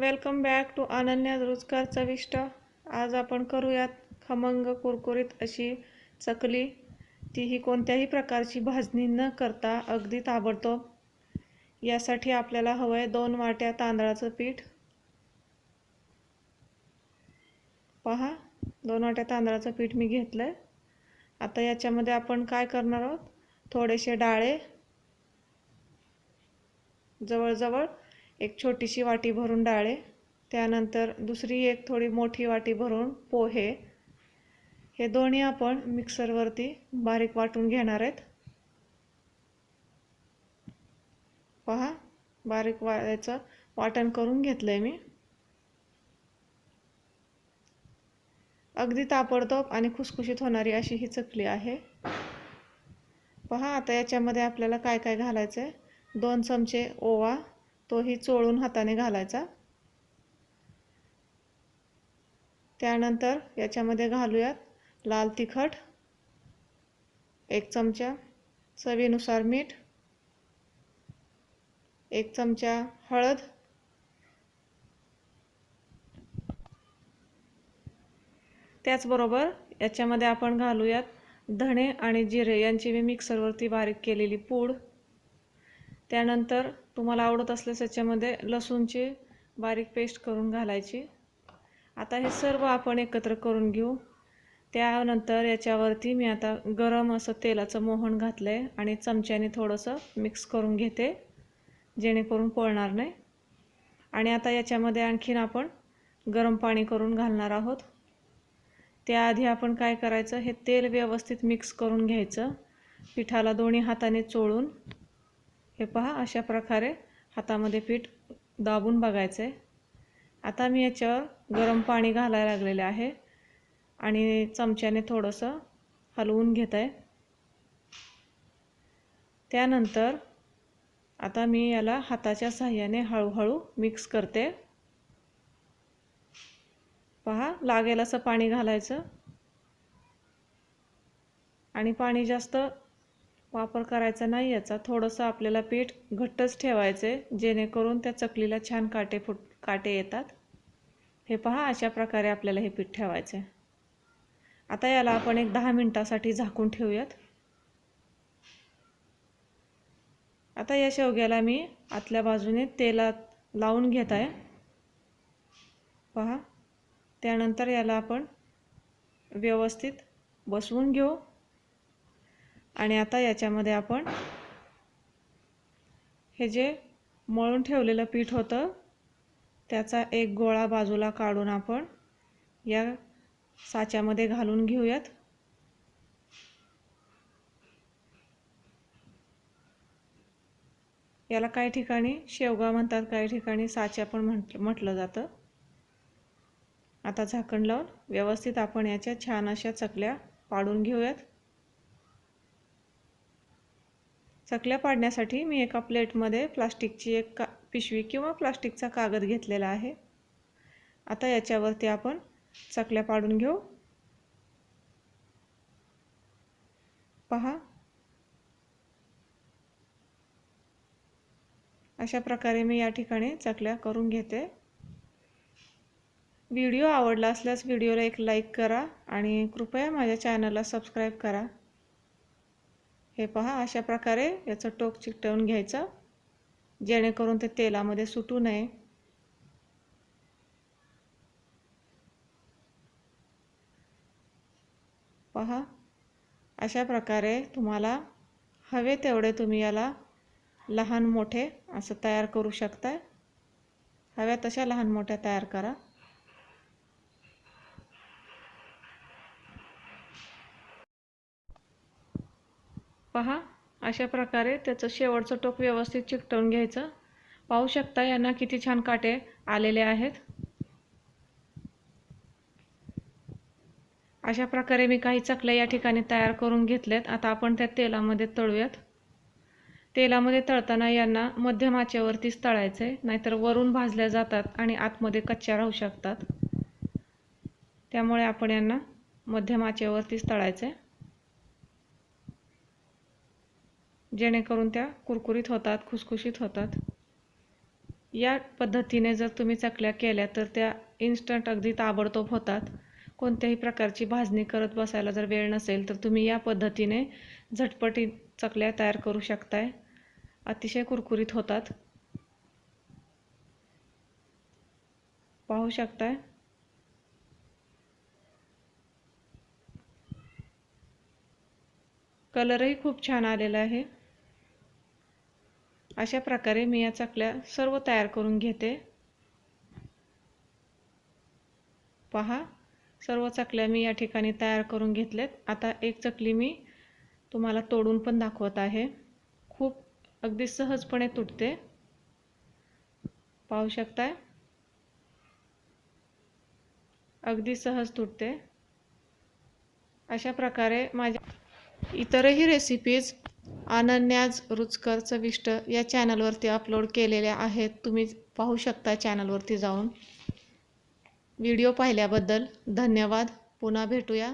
Welcome back to Ananya रोजगार चविष्ट आज आपण करूयात खमंग कुरकुरीत अशी चकली. तीही कोणत्याही प्रकारची भाजणी न करता अगदी ताबडतोब. यासाठी आपल्याला हवं आहे दोन वाट्या तांदळाचं पीठ. पहा दोन वाट्या तांदळाचं पीठ मी घेतलं आहे आता याच्यामध्ये आपण काय करणार आहोत? थोडेसे डाळे. जवळजवळ एक छोटीशी वाटी भरून डाळे त्यानंतर दुसरी एक थोडी मोठी वाटी भरून पोहे. हे दोन्ही आपण मिक्सरवरती बारीक वाटून घेणार आहेत. पहा बारीक वाटायचं वाटण करून घेतलं आहे मी. अगदी ताबडतोब आणि खुसखुशीत होणारी अशी ही चकली आहे. पहा आता याच्यामध्ये आपल्याला काय काय घालायचं आहे दोन चमचे ओवा तोही चोळून हाताने घालायचा. त्यानंतर याच्यामध्ये घालूयात लाल तिखट एक चमचा चवीनुसार मीठ एक चमचा हळद त्याचबरोबर याच्यामध्ये आपण घालूयात धणे आणि जिरे. यांची मी मिक्सरवरती बारीक केलेली पूड त्यानंतर तुम्हाला आवडत असल्यास याच्यामध्ये लसूणची बारीक पेस्ट करून घालायची. आता हे सर्व आपण एकत्र करून घेऊ. त्यानंतर याच्यावरती मी आता गरम असं तेलाचं मोहन घातलं आहे आणि चमच्याने थोडंसं मिक्स करून घेते जेणेकरून पोळणार नाही. आणि आता याच्यामध्ये आणखीन आपण गरम पाणी करून घालणार आहोत. त्याआधी आपण काय करायचं हे तेल व्यवस्थित मिक्स करून घ्यायचं. पिठाला दोन्ही हाताने चोळून हे पहा अशा प्रकारे हातामध्ये पीठ दाबून बघायचं आहे आता मी याच्यावर गरम पाणी घालायला लागलेले आहे आणि चमच्याने थोडंसं हलवून घेत आहे त्यानंतर आता मी याला हाताच्या साह्याने हळूहळू मिक्स करते. पहा लागेल असं पाणी घालायचं. आणि पाणी जास्त वापर करायचा नाही याचा. थोडंसं आपल्याला पीठ घट्टच ठेवायचं आहे जेणेकरून त्या चकलीला छान काटे फुट काटे येतात. हे पहा अशा प्रकारे आपल्याला हे पीठ ठेवायचं. आहे आता याला आपण एक दहा मिनटासाठी झाकून ठेवूयात. आता या शेवग्याला मी आतल्या बाजूने तेलात लावून घेत आहे. पहा त्यानंतर याला आपण व्यवस्थित बसवून घेऊ. आणि आता याच्यामध्ये आपण हे जे मळून ठेवलेलं पीठ होतं त्याचा एक गोळा बाजूला काढून आपण या साच्यामध्ये घालून घेऊयात. याला काही ठिकाणी शेवगा म्हणतात काही ठिकाणी साच्या पण म्हट म्हटलं जातं. आता झाकण लावून व्यवस्थित आपण याच्या छान अशा चकल्या पाडून घेऊयात. चकल्या पाडण्यासाठी मी एका प्लेटमध्ये प्लास्टिकची एक का पिशवी किंवा प्लास्टिकचा कागद घेतलेला आहे. आता याच्यावरती आपण चकल्या पाडून घेऊ. पहा. अशा प्रकारे मी या ठिकाणी चकल्या करून घेते. व्हिडिओ आवडला असल्यास व्हिडिओला एक लाईक करा आणि कृपया माझ्या चॅनलला सबस्क्राईब करा. हे पहा अशा प्रकारे याचं टोक चिकटवून घ्यायचं जेणेकरून ते तेलामध्ये सुटू नये. पहा अशा प्रकारे तुम्हाला हवे तेवढे तुम्ही याला लहान मोठे असं तयार करू शकता हव्या तशा लहान मोठ्या तयार करा. पहा अशा प्रकारे त्याचं शेवटचं टोक व्यवस्थित चिकटवून घ्यायचं. पाहू शकता यांना किती छान काटे आलेले आहेत. अशा प्रकारे मी काही चकल्या या ठिकाणी तयार करून घेतल्यात. आता आपण त्या तेलामध्ये तळूयात. तेलामध्ये तळताना यांना मध्यम आचेवरतीच तळायचं आहे नाहीतर वरून भाजल्या जातात आणि आतमध्ये कच्च्या राहू शकतात. त्यामुळे आपण यांना मध्यम आचेवरतीच तळायचं आहे जेणेकरून त्या कुरकुरीत होतात खुसखुशीत होतात. या पद्धतीने जर तुम्ही चकल्या केल्या तर त्या इन्स्टंट अगदी ताबडतोब होतात. कोणत्याही प्रकारची भाजणी करत बसायला जर वेळ नसेल तर तुम्ही या पद्धतीने झटपटी चकल्या तयार करू शकताय. अतिशय कुरकुरीत होतात. पाहू शकताय? कलरही खूप छान आलेला आहे. अशा प्रकारे मी या चकल्या सर्व तयार करून घेते. पहा सर्व चकल्या मी या ठिकाणी तयार करून घेतल्यात. आता एक चकली मी तुम्हाला तोडून पण दाखवत आहे. खूप अगदी सहजपणे तुटते. पाहू शकताय? अगदी सहज तुटते. अशा प्रकारे माझ्या इतरही रेसिपीज अनन्याज रुचकर चविष्ट या चॅनलवरती अपलोड केलेल्या आहेत. तुम्ही पाहू शकता चॅनलवरती जाऊन. व्हिडिओ पाहिल्याबद्दल धन्यवाद. पुन्हा भेटूया.